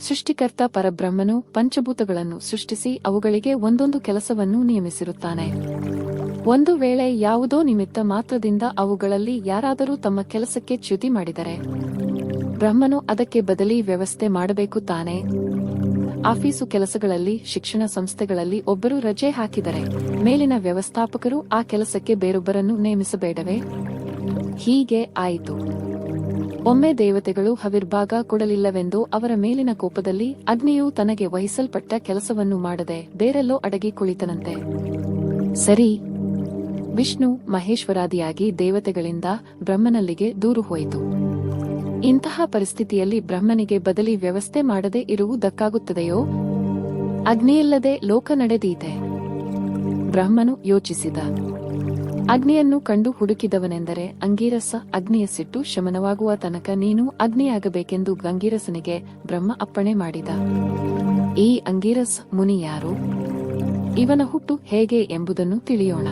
ಸೃಷ್ಟಿಕರ್ತ ಪರಬ್ರಹ್ಮನು ಪಂಚಭೂತಗಳನ್ನು ಸೃಷ್ಟಿಸಿ ಅವುಗಳಿಗೆ ಒಂದೊಂದು ಕೆಲಸವನ್ನು ನಿಯಮಿಸಿರುತ್ತಾನೆ. ಒಂದು ವೇಳೆ ಯಾವುದೋ ನಿಮಿತ್ತ ಮಾತ್ರದಿಂದ ಅವುಗಳಲ್ಲಿ ಯಾರಾದರೂ ತಮ್ಮ ಕೆಲಸಕ್ಕೆ ಚ್ಯುತಿ ಮಾಡಿದರೆ, ಬ್ರಹ್ಮನು ಅದಕ್ಕೆ ಬದಲಿ ವ್ಯವಸ್ಥೆ ಮಾಡಬೇಕು ತಾನೆ. ಆಫೀಸು ಕೆಲಸಗಳಲ್ಲಿ, ಶಿಕ್ಷಣ ಸಂಸ್ಥೆಗಳಲ್ಲಿ ಒಬ್ಬರು ರಜೆ ಹಾಕಿದರೆ, ಮೇಲಿನ ವ್ಯವಸ್ಥಾಪಕರು ಆ ಕೆಲಸಕ್ಕೆ ಬೇರೊಬ್ಬರನ್ನು ನೇಮಿಸಬೇಡವೇ? ಹೀಗೆ ಆಯಿತು. ಒಮ್ಮೆ ದೇವತೆಗಳು ಹವಿರ್ಭಾಗ ಕೊಡಲಿಲ್ಲವೆಂದು ಅವರ ಮೇಲಿನ ಕೋಪದಲ್ಲಿ ಅಗ್ನಿಯು ತನಗೆ ವಹಿಸಲ್ಪಟ್ಟ ಕೆಲಸವನ್ನು ಮಾಡದೆ ಬೇರೆಲ್ಲೋ ಅಡಗಿ ಕುಳಿತನಂತೆ. ಸರಿ, ವಿಷ್ಣು ಮಹೇಶ್ವರಾದಿಯಾಗಿ ದೇವತೆಗಳಿಂದ ಬ್ರಹ್ಮನಲ್ಲಿಗೆ ದೂರು ಹೋಯಿತು. ಇಂತಹ ಪರಿಸ್ಥಿತಿಯಲ್ಲಿ ಬ್ರಹ್ಮನಿಗೆ ಬದಲಿ ವ್ಯವಸ್ಥೆ ಮಾಡದೆ ಇರುವುದಕ್ಕಾಗುತ್ತದೆಯೋ? ಅಗ್ನಿಯಿಲ್ಲದೆ ಲೋಕ ನಡೆದೀತೆ. ಬ್ರಹ್ಮನು ಯೋಚಿಸಿದ. ಅಗ್ನಿಯನ್ನು ಕಂಡು ಹುಡುಕಿದವನೆಂದರೆ ಅಂಗೀರಸ ಅಗ್ನಿಯ ಸಿಟ್ಟು ಶಮನವಾಗುವ ತನಕ ನೀನು ಅಗ್ನಿಯಾಗಬೇಕೆಂದು ಗಂಗೀರಸನಿಗೆ ಬ್ರಹ್ಮ ಅಪ್ಪಣೆ ಮಾಡಿದ. ಈ ಅಂಗೀರಸ್ ಮುನಿ ಯಾರು? ಇವನ ಹುಟ್ಟು ಹೇಗೆ ಎಂಬುದನ್ನು ತಿಳಿಯೋಣ.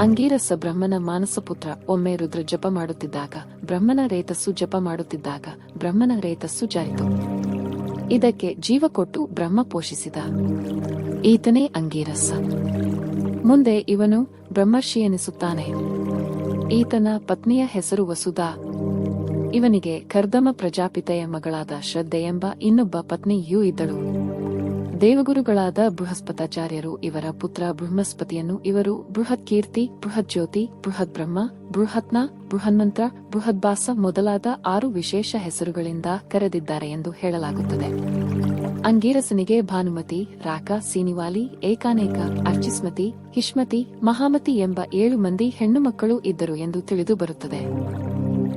ಅಂಗೀರಸ ಬ್ರಹ್ಮನ ಮಾನಸಪುತ್ರ ಒಮ್ಮೆ ರುದ್ರ ಜಪ ಮಾಡುತ್ತಿದ್ದಾಗ, ಬ್ರಹ್ಮನ ರೇತಸ್ಸು ಜಪ ಮಾಡುತ್ತಿದ್ದಾಗ, ಬ್ರಹ್ಮನ ರೇತಸ್ಸು ಜಾರಿತು. ಇದಕ್ಕೆ ಜೀವ ಕೊಟ್ಟು ಬ್ರಹ್ಮ ಪೋಷಿಸಿದ. ಈತನೇ ಅಂಗೀರಸ. ಮುಂದೆ ಇವನು ಬ್ರಹ್ಮರ್ಷಿ ಎನಿಸುತ್ತಾನೆ. ಈತನ ಪತ್ನಿಯ ಹೆಸರು ವಸುಧಾ. ಇವನಿಗೆ ಕರ್ದಮ ಪ್ರಜಾಪಿತೆಯ ಮಗಳಾದ ಶ್ರದ್ಧೆ ಎಂಬ ಇನ್ನೊಬ್ಬ ಪತ್ನಿಯೂ ಇದ್ದಳು. ದೇವಗುರುಗಳಾದ ಬೃಹಸ್ಪತಾಚಾರ್ಯರು ಇವರ ಪುತ್ರ ಬೃಹಸ್ಪತಿಯನ್ನು ಇವರು ಬೃಹತ್ ಕೀರ್ತಿ, ಬೃಹತ್ ಜ್ಯೋತಿ, ಬೃಹತ್ ಬ್ರಹ್ಮ ಬೃಹತ್ನ ಬೃಹನ್ಮಂತ್ರ ಬೃಹದ್ಭಾಸ ಮೊದಲಾದ ಆರು ವಿಶೇಷ ಹೆಸರುಗಳಿಂದ ಕರೆದಿದ್ದಾರೆ ಎಂದು ಹೇಳಲಾಗುತ್ತದೆ. ಅಂಗೀರಸನಿಗೆ ಭಾನುಮತಿ, ರಾಕ, ಸೀನಿವಾಲಿ, ಏಕಾನೇಕ, ಅರ್ಚಿಸ್ಮತಿ, ಹಿಷ್ಮತಿ, ಮಹಾಮತಿ ಎಂಬ ಏಳು ಮಂದಿ ಹೆಣ್ಣು ಮಕ್ಕಳು ಇದ್ದರು ಎಂದು ತಿಳಿದು ಬರುತ್ತದೆ.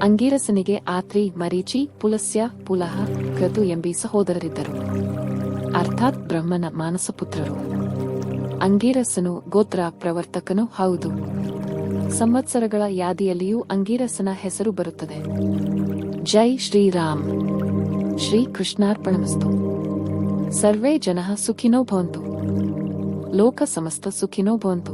ಅಂಗೀರಸನಿಗೆ ಆತ್ರಿ, ಮರೀಚಿ, ಪುಲಸ್ಯ, ಪುಲಹ, ಕ್ರತು ಎಂಬಿ ಸಹೋದರರಿದ್ದರು. ಅರ್ಥಾತ್ ಬ್ರಹ್ಮನ ಮಾನಸಪುತ್ರರು ಅಂಗೀರಸನು ಗೋತ್ರ ಪ್ರವರ್ತಕನು ಹೌದು. ಸಂವತ್ಸರಗಳ ಯಾದಿಯಲ್ಲಿಯೂ ಅಂಗೀರಸನ ಹೆಸರು ಬರುತ್ತದೆ. ಜೈ ಶ್ರೀರಾಮ್. ಶ್ರೀ ಕೃಷ್ಣಾರ್ಪಣಮಸ್ತು ಸರ್ವೇ ಜನಃ ಸುಖಿನೋ ಭವಂತು. ಲೋಕ ಸಮಸ್ತ ಸುಖಿನೋ ಭವಂತು.